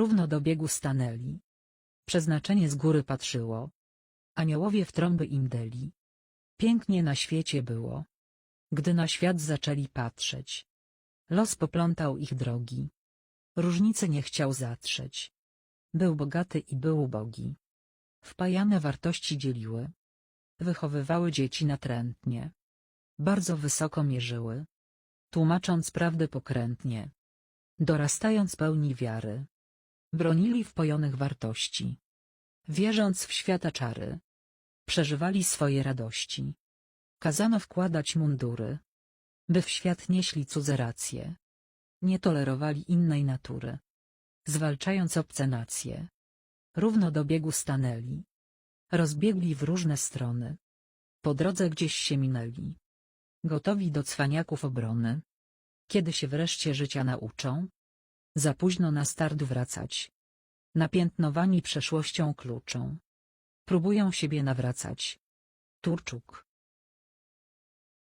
Równo do biegu stanęli. Przeznaczenie z góry patrzyło. Aniołowie w trąby im deli. Pięknie na świecie było. Gdy na świat zaczęli patrzeć. Los poplątał ich drogi. Różnicy nie chciał zatrzeć. Był bogaty i był ubogi. Wpajane wartości dzieliły. Wychowywały dzieci natrętnie. Bardzo wysoko mierzyły. Tłumacząc prawdę pokrętnie. Dorastając pełni wiary. Bronili wpojonych wartości. Wierząc w świata czary. Przeżywali swoje radości. Kazano wkładać mundury. By w świat nieśli cudze racje. Nie tolerowali innej natury. Zwalczając obce nacje. Równo do biegu stanęli. Rozbiegli w różne strony. Po drodze gdzieś się minęli. Gotowi do cwaniaków obrony. Kiedy się wreszcie życia nauczą? Za późno na start wracać. Napiętnowani przeszłością kluczą. Próbują siebie nawracać. Turczuk.